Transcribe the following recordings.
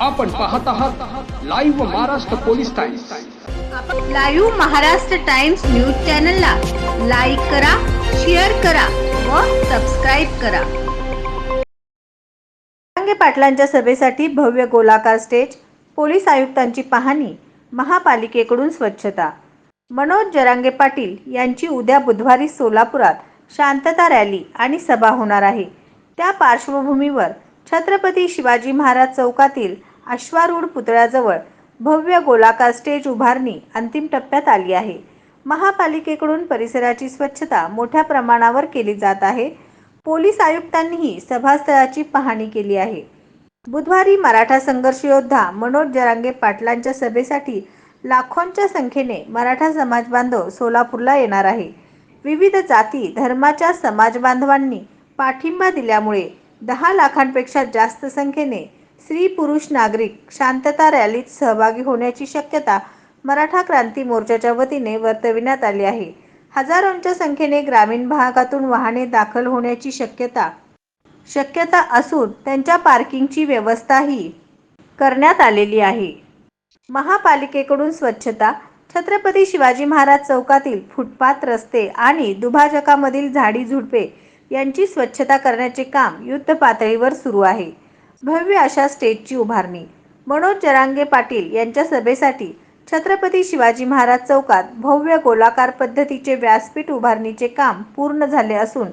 आपण पाहत आहात live Maharashtra Police Times live Maharashtra Times news चॅनलला लाईक करा शेअर करा व सबस्क्राईब करा. जरांगे पाटलांच्या सभेसाठी भव्य गोलाकार स्टेज पोलीस आयुक्तांची पाहणी महापालिकेकडून स्वच्छता. मनोज जरांगे पाटील यांची उद्या बुधवारी सोलापुरात शांतता रॅली आणि सभा होणार आहे. त्या पार्श्वभूमीवर छत्रपती शिवाजी महाराज चौकातील अश्वारूढ पुतळ्याजवळ भव्य गोलाकार स्टेज उभारणी अंतिम टप्प्यात आली आहे. महापालिकेकडून परिसराची स्वच्छता मोठ्या प्रमाणावर केली जात आहे. पोलीस आयुक्तांनीही सभास्थळाची पाहणी केली आहे. बुधवारी मराठा संघर्ष योद्धा मनोज जरांगे पाटलांच्या सभेसाठी लाखोंच्या संख्येने मराठा समाज बांधव सोलापूरला येणार आहे. विविध जाती धर्माच्या समाज बांधवांनी पाठिंबा दिल्यामुळे दहा लाखांपेक्षा जास्त संख्येने स्त्री पुरुष नागरिक शांतता रॅलीत सहभागी होण्याची शक्यता मराठा क्रांती मोर्चाच्या वतीने वर्तविण्यात आली आहे. हजारोंच्या संख्येने ग्रामीण भागातून वाहने दाखल होण्याची शक्यता शक्यता असून त्यांच्या पार्किंगची व्यवस्थाही करण्यात आलेली आहे. महापालिकेकडून स्वच्छता छत्रपती शिवाजी महाराज चौकातील फुटपाथ रस्ते आणि दुभाजकामधील झाडी झुडपे यांची स्वच्छता करण्याचे काम युद्ध पातळीवर सुरू आहे. भव्य अशा स्टेजची उभारणी. मनोज जरांगे पाटील यांच्या सभेसाठी छत्रपती शिवाजी महाराज चौकात भव्य गोलाकार पद्धतीचे व्यासपीठ उभारणीचे काम पूर्ण झाले असून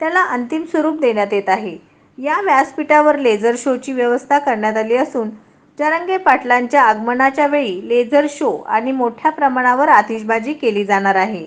त्याला अंतिम स्वरूप देण्यात येत आहे. या व्यासपीठावर लेझर शोची व्यवस्था करण्यात आली असून जरांगे पाटलांच्या आगमनाच्या वेळी लेझर शो आणि मोठ्या प्रमाणावर आतिषबाजी केली जाणार आहे.